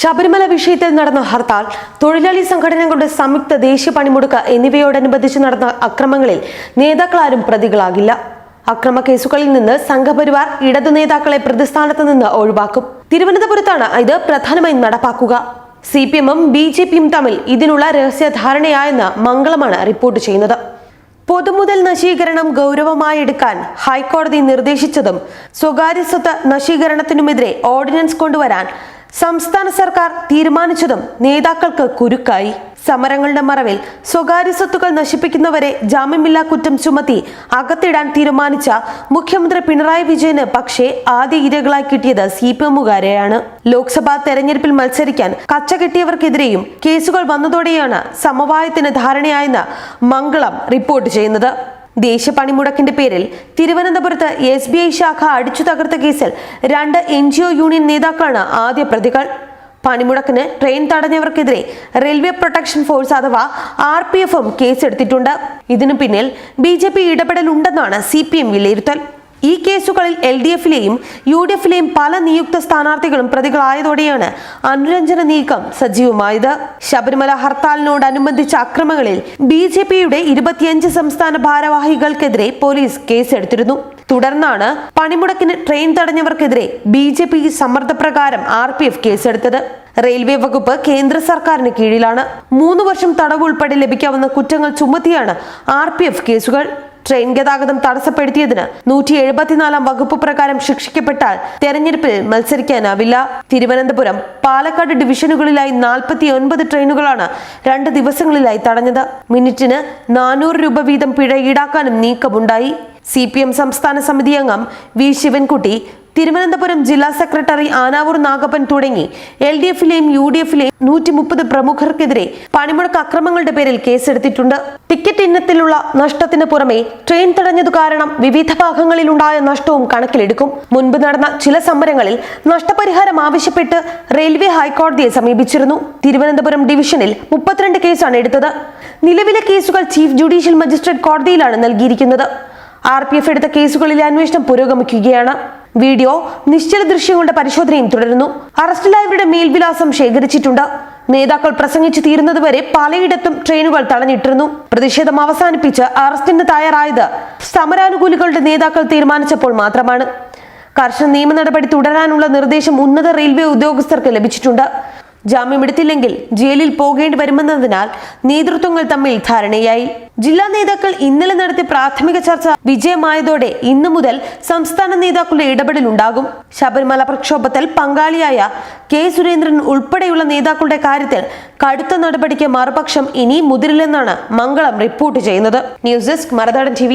ശബരിമല വിഷയത്തിൽ നടന്ന ഹർത്താൽ തൊഴിലാളി സംഘടനകളുടെ സംയുക്ത ദേശീയ പണിമുടക്ക് എന്നിവയോടനുബന്ധിച്ച് നടന്ന അക്രമങ്ങളിൽ നേതാക്കളാരും പ്രതികളാകില്ല. അക്രമ കേസുകളിൽ നിന്ന് സംഘപരിവാർ ഇടതു നേതാക്കളെ പ്രതിസ്ഥാനത്ത് നിന്ന് ഒഴിവാക്കും. തിരുവനന്തപുരത്താണ് ഇത് പ്രധാനമായും നടപ്പാക്കുക. സി പി എമ്മും ബി ജെ പിയും തമ്മിൽ ഇതിനുള്ള രഹസ്യധാരണയായെന്ന് മംഗളമാണ് റിപ്പോർട്ട് ചെയ്യുന്നത്. പൊതുമുതൽ നശീകരണം ഗൗരവമായി എടുക്കാൻ ഹൈക്കോടതി നിർദ്ദേശിച്ചതും സ്വകാര്യ സ്വത്ത് നശീകരണത്തിനുമെതിരെ ഓർഡിനൻസ് കൊണ്ടുവരാൻ സംസ്ഥാന സർക്കാർ തീരുമാനിച്ചതും നേതാക്കൾക്ക് കുരുക്കായി. സമരങ്ങളുടെ മറവിൽ സ്വകാര്യ സ്വത്തുക്കൾ നശിപ്പിക്കുന്നവരെ ജാമ്യമില്ലാ കുറ്റം ചുമത്തി അകത്തിടാൻ തീരുമാനിച്ച മുഖ്യമന്ത്രി പിണറായി വിജയന് പക്ഷേ ആദ്യ ഇരകളായി കിട്ടിയത് സി പി എമ്മുകാരെയാണ്. ലോക്സഭാ തെരഞ്ഞെടുപ്പിൽ മത്സരിക്കാൻ കച്ച കെട്ടിയവർക്കെതിരെയും കേസുകൾ വന്നതോടെയാണ് സമവായത്തിന് ധാരണയായെന്ന് മംഗളം റിപ്പോർട്ട് ചെയ്യുന്നത്. ദേശീയ മുടക്കിന്റെ പേരിൽ തിരുവനന്തപുരത്ത് എസ് ബി ഐ ശാഖ അടിച്ചു തകർത്ത കേസിൽ രണ്ട് എൻ ജി ഒ യൂണിയൻ നേതാക്കളാണ് ആദ്യ പ്രതികൾ. പണിമുടക്കിന് ട്രെയിൻ തടഞ്ഞവർക്കെതിരെ റെയിൽവേ പ്രൊട്ടക്ഷൻ ഫോഴ്സ് അഥവാ ആർ പി എഫും കേസെടുത്തിട്ടുണ്ട്. ഇതിനു പിന്നിൽ ബി ജെ പി ഇടപെടലുണ്ടെന്നാണ് സി പി എം വിലയിരുത്തൽ. ഈ കേസുകളിൽ എൽ ഡി എഫിലെയും യു ഡി എഫിലെയും പല നിയുക്ത സ്ഥാനാർത്ഥികളും പ്രതികളായതോടെയാണ് അനുരഞ്ജന നീക്കം സജീവമായത്. ശബരിമല ഹർത്താലിനോടനുബന്ധിച്ച അക്രമങ്ങളിൽ ബി ജെ പിയുടെ ഇരുപത്തിയഞ്ച് സംസ്ഥാന ഭാരവാഹികൾക്കെതിരെ പോലീസ് കേസെടുത്തിരുന്നു. തുടർന്നാണ് പണിമുടക്കിന് ട്രെയിൻ തടഞ്ഞവർക്കെതിരെ ബി ജെ പി സമ്മർദ്ദപ്രകാരം ആർ പി എഫ് കേസെടുത്തത്. റെയിൽവേ വകുപ്പ് കേന്ദ്ര സർക്കാരിന് കീഴിലാണ്. മൂന്ന് വർഷം തടവ് ഉൾപ്പെടെ ലഭിക്കാവുന്ന കുറ്റങ്ങൾ ചുമത്തിയാണ് ആർ കേസുകൾ. ട്രെയിൻ ഗതാഗതം തടസ്സപ്പെടുത്തിയതിന് നൂറ്റി എഴുപത്തിനാലാം വകുപ്പ് പ്രകാരം ശിക്ഷിക്കപ്പെട്ടാൽ തെരഞ്ഞെടുപ്പിൽ മത്സരിക്കാനാവില്ല. തിരുവനന്തപുരം പാലക്കാട് ഡിവിഷനുകളിലായി നാൽപ്പത്തി ഒൻപത് ട്രെയിനുകളാണ് രണ്ട് ദിവസങ്ങളിലായി തടഞ്ഞത്. മിനിറ്റിന് നാനൂറ് രൂപ വീതം പിഴ ഈടാക്കാനും നീക്കമുണ്ടായി. സി പി എം സംസ്ഥാന സമിതി അംഗം വി ശിവൻകുട്ടി തിരുവനന്തപുരം ജില്ലാ സെക്രട്ടറി ആനാവൂർ നാഗപ്പൻ തുടങ്ങി എൽ ഡി എഫിലെയും യു ഡി എഫിലെയും നൂറ്റി മുപ്പത് പ്രമുഖർക്കെതിരെ പണിമുടക്ക് അക്രമങ്ങളുടെ പേരിൽ കേസെടുത്തിട്ടുണ്ട്. ടിക്കറ്റ് ഇനത്തിലുള്ള നഷ്ടത്തിന് പുറമെ ട്രെയിൻ തടഞ്ഞതു കാരണം വിവിധ ഭാഗങ്ങളിലുണ്ടായ നഷ്ടവും കണക്കിലെടുക്കും. മുൻപ് നടന്ന ചില സമരങ്ങളിൽ നഷ്ടപരിഹാരം ആവശ്യപ്പെട്ട് റെയിൽവേ ഹൈക്കോടതിയെ സമീപിച്ചിരുന്നു. തിരുവനന്തപുരം ഡിവിഷനിൽ മുപ്പത്തിരണ്ട് കേസാണ് എടുത്തത്. നിലവിലെ കേസുകൾ ചീഫ് ജുഡീഷ്യൽ മജിസ്ട്രേറ്റ് കോടതിയിലാണ് നൽകിയിരിക്കുന്നത്. ആർ പി എഫ് എടുത്ത കേസുകളിലെ അന്വേഷണം പുരോഗമിക്കുകയാണ്. വീഡിയോ നിശ്ചല ദൃശ്യങ്ങളുടെ പരിശോധനയും തുടരുന്നു. അറസ്റ്റിലായവരുടെ മേൽവിലാസം ശേഖരിച്ചിട്ടുണ്ട്. നേതാക്കൾ പ്രസംഗിച്ചു തീരുന്നതുവരെ പലയിടത്തും ട്രെയിനുകൾ തടഞ്ഞിട്ടിരുന്നു. പ്രതിഷേധം അവസാനിപ്പിച്ച് അറസ്റ്റിന് തയ്യാറായത് സമരാനുകൂലികളുടെ നേതാക്കൾ തീരുമാനിച്ചപ്പോൾ മാത്രമാണ്. കർശന നിയമ നടപടി തുടരാനുള്ള നിർദ്ദേശം ഉന്നത റെയിൽവേ ഉദ്യോഗസ്ഥർക്ക് ലഭിച്ചിട്ടുണ്ട്. ജാമ്യമെടുത്തില്ലെങ്കിൽ ജയിലിൽ പോകേണ്ടി വരുമെന്നതിനാൽ നേതൃത്വങ്ങൾ തമ്മിൽ ധാരണയായി. ജില്ലാ നേതാക്കൾ ഇന്നലെ നടത്തിയ പ്രാഥമിക ചർച്ച വിജയമായതോടെ ഇന്നു മുതൽ സംസ്ഥാന നേതാക്കളുടെ ഇടപെടൽ ഉണ്ടാകും ശബരിമല പ്രക്ഷോഭത്തിൽ പങ്കാളിയായ കെ സുരേന്ദ്രൻ ഉൾപ്പെടെയുള്ള നേതാക്കളുടെ കാര്യത്തിൽ കടുത്ത നടപടിക്ക് മറുപക്ഷം ഇനി മുതിരില്ലെന്നാണ് മംഗളം റിപ്പോർട്ട് ചെയ്യുന്നത്. ന്യൂസ് ഡെസ്ക് മറദാടൻ ടി